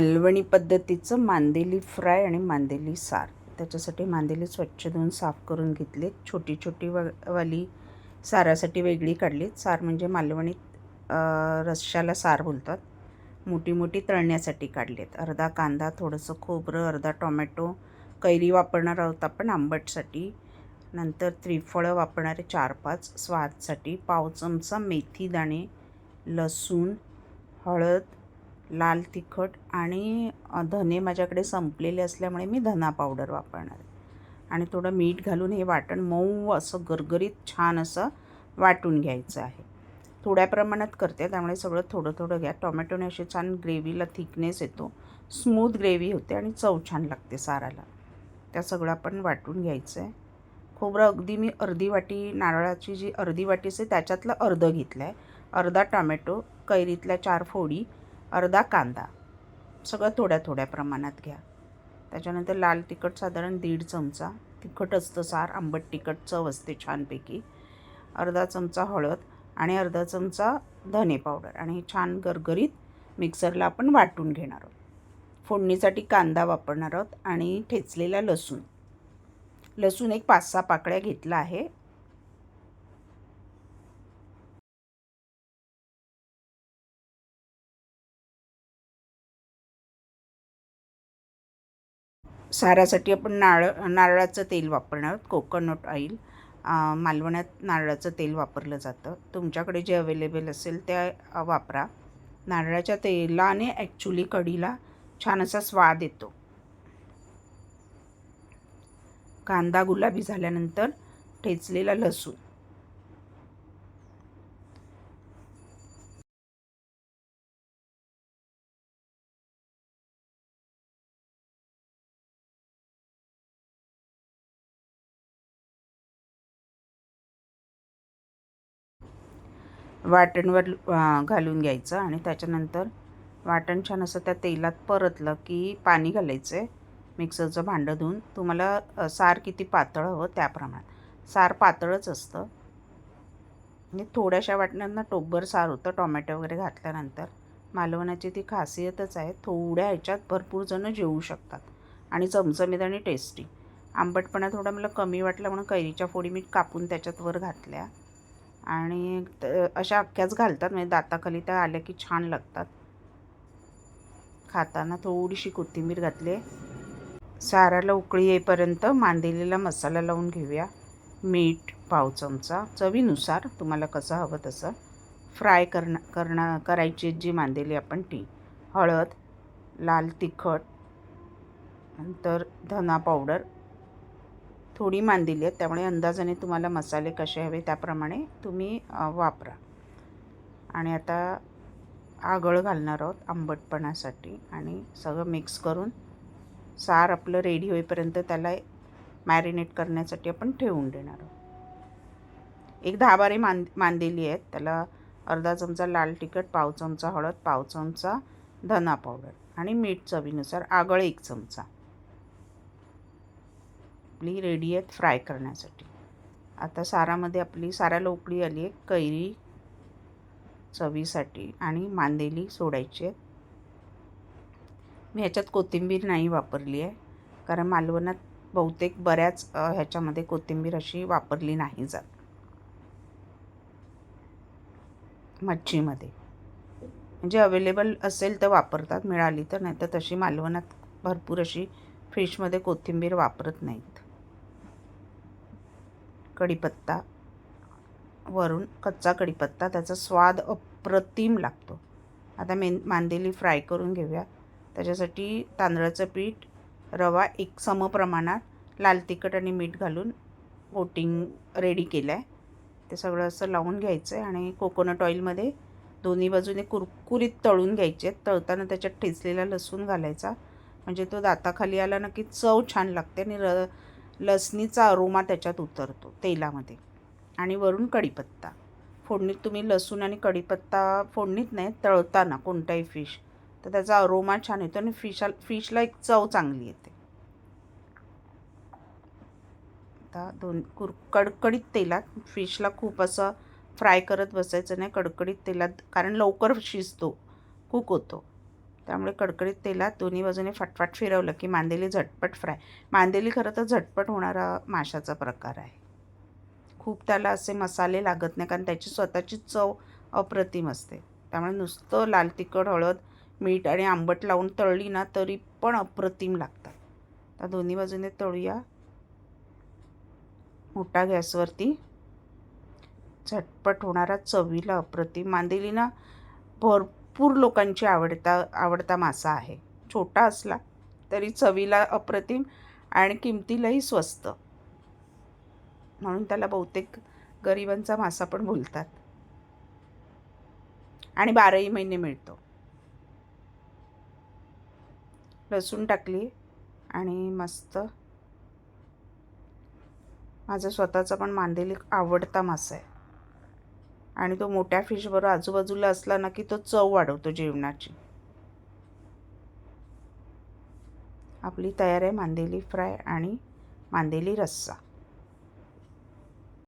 मालवणी पद्धतीचं मांदेली फ्राय आणि मांदेली सार. त्याच्यासाठी मांदेली स्वच्छ धुवून साफ करून घेतले. छोटी छोटी व वाली सारासाठी वेगळी काढली. सार म्हणजे मालवणीत रश्शाला सार बोलतात. मोठी मोठी तळण्यासाठी काढलीत. अर्धा कांदा थोडंसं खोबरं अर्धा टोमॅटो कैरी वापरणार आहोत आपण आंबटसाठी. नंतर त्रिफळं वापरणारे चार पाच. स्वादसाठी पाव चमचा मेथी दाणे लसूण हळद लाल तिखट आणि धने माझ्याकडे संपलेले असल्यामुळे मी धना पावडर वापरणार आहे. आणि थोडं मीठ घालून हे वाटण मऊ असं गरगरीत छान असं वाटून घ्यायचं आहे. थोड्या प्रमाणात करते त्यामुळे सगळं थोडं थोडं घ्या. टोमॅटोने असे छान ग्रेव्हीला थिकनेस येतो. स्मूथ ग्रेव्ही होते आणि चव छान लागते साराला. त्या सगळं आपण वाटून घ्यायचं आहे खोबरं अगदी मी अर्धी वाटी नारळाची जी अर्धी वाटी असते त्याच्यातलं अर्धं घेतलं आहे अर्धा टोमॅटो कैरीतल्या चार फोडी अर्धा कांदा. सगळं थोड्या थोड्या प्रमाणात घ्या. त्याच्यानंतर लाल तिखट साधारण दीड चमचा. तिखट असतं सार आंबट तिखट चव असते छानपैकी. अर्धा चमचा हळद आणि अर्धा चमचा धने पावडर आणि हे छान गरगरीत मिक्सरला आपण वाटून घेणार आहोत. फोडणीसाठी कांदा वापरणार आहोत आणि ठेचलेला लसूण. लसूण एक पाच सहा पाकळ्या घेतला आहे. सारासाठी आपण नारळ नारळाचं तेल वापरणार. आहोत कोकोनट ऑइल. मालवण्यात नारळाचं तेल वापरलं जातं. तुमच्याकडे जे अवेलेबल असेल त्या वापरा. नारळाच्या तेलाने ॲक्च्युली कढीला छान असा स्वाद येतो. कांदा गुलाबी झाल्यानंतर ठेचलेला लसूण. वाटणवर घालून घ्यायचं आणि त्याच्यानंतर वाटण छान असं त्या तेलात परतलं की पाणी घालायचं आहे. मिक्सरचं भांडं धुवून तुम्हाला सार किती पातळ हवं त्याप्रमाणे. सार पातळच असतं. आणि थोड्याशा वाटण्यांना टोकभर सार होतं. टोमॅटो वगैरे घातल्यानंतर मालवण्याची ती खासियतच आहे. थोड्या ह्याच्यात भरपूर जणं जेवू शकतात. आणि चमचमीत आणि टेस्टी. आंबटपणा थोडा मला कमी वाटला म्हणून कैरीच्या फोडी मी कापून त्याच्यात वर घातल्या. आणि अशा अख्ख्याच घालतात म्हणजे दाताखाली त्या आल्या की छान लागतात. खाताना थोडीशी कोथिंबीर घातली. साराला उकळी येईपर्यंत मांदेलेला मसाला लावून घेऊया. मीठ पाव चमचा चवीनुसार तुम्हाला कसं हवं तसं. फ्राय करणं करणं करायची जी मांदेली आपण ती. हळद लाल तिखट नंतर धना पावडर थोडी मांदिली आहेत त्यामुळे अंदाजाने तुम्हाला मसाले कसे हवे त्याप्रमाणे तुम्ही वापरा. आणि आता आगळ घालणार आहोत आंबटपणासाठी आणि सगळं मिक्स करून सार आपलं रेडी होईपर्यंत त्याला मॅरिनेट करण्यासाठी आपण ठेवून देणार आहोत. एक दहा बारे मान मांदेली आहेत त्याला अर्धा चमचा लाल तिखट पाव चमचा हळद पाव चमचा धना पावडर आणि मीठ चवीनुसार आगळ एक चमचा. आपली रेडी आहेत फ्राय करण्यासाठी. आता सारामध्ये आपली साऱ्याला उकळी आली आहे. कैरी चवीसाठी आणि मांदेली सोडायची आहेत. मी ह्याच्यात कोथिंबीर नाही वापरली आहे. कारण मालवणात बहुतेक बऱ्याच ह्याच्यामध्ये कोथिंबीर अशी वापरली नाही जात. मच्छीमध्ये. म्हणजे अवेलेबल असेल तर वापरतात मिळाली तर नाही तर तशी मालवणात भरपूर अशी फिशमध्ये कोथिंबीर वापरत नाहीत. कढीपत्ता वरून कच्चा कढीपत्ता त्याचा स्वाद अप्रतिम लागतो. आता मेन मांदेली फ्राय करून घेऊया. त्याच्यासाठी तांदळाचं पीठ रवा एक समप्रमाणात लाल तिखट आणि मीठ घालून कोटिंग रेडी केलं आहे ते सगळं असं लावून घ्यायचं आहे आणि कोकोनट ऑइलमध्ये दोन्ही बाजूने कुरकुरीत तळून घ्यायचे. तळताना त्याच्यात ठेचलेला लसूण घालायचा. म्हणजे तो दाताखाली आला ना की चव छान लागते आणि र लसणीचा अरोमा त्याच्यात उतरतो तेलामध्ये. आणि वरून कढीपत्ता. फोडणीत तुम्ही लसूण आणि कढीपत्ता फोडणीत नाही तळताना कोणताही फिश तर त्याचा अरोमा छान येतो आणि फिशा फिशला एक चव चांगली येते. आता दोन कुर कडकडीत तेलात फिशला खूप असं फ्राय करत बसायचं नाही कडकडीत तेलात कारण लवकर शिजतो कुक होतो. त्यामुळे कडकडीत तेलात दोन्ही बाजूने फटफट फिरवलं की मांदेली झटपट फ्राय मांदेली खरं तर झटपट होणारा माशाचा प्रकार आहे. खूप त्याला असे मसाले लागत नाही कारण त्याची स्वतःची चव अप्रतिम असते. त्यामुळे नुसतं लाल तिखट हळद मीठ आणि आंबट लावून तळली ना तरी पण अप्रतिम लागतात. तर दोन्ही बाजूने तळूया. मोठा गॅसवरती. झटपट होणारा चवीला अप्रतिम. मांदेलीनं भर भरपूर लोकांची आवडता आवडता मासा आहे. छोटा असला तरी चवीला अप्रतिम आणि किमतीलाही स्वस्त. म्हणून त्याला बहुतेक गरिबांचा मासा पण बोलतात. आणि बाराही महिने मिळतो. लसूण टाकली आणि मस्त. माझा स्वतःचा पण मांदेली आवडता मासा आहे. आणि तो मोठ्या फिशबरोबर आजूबाजूला असला ना की तो चव वाढवतो जेवणाची. आपली तयार आहे मांदेली फ्राय आणि मांदेली रस्सा.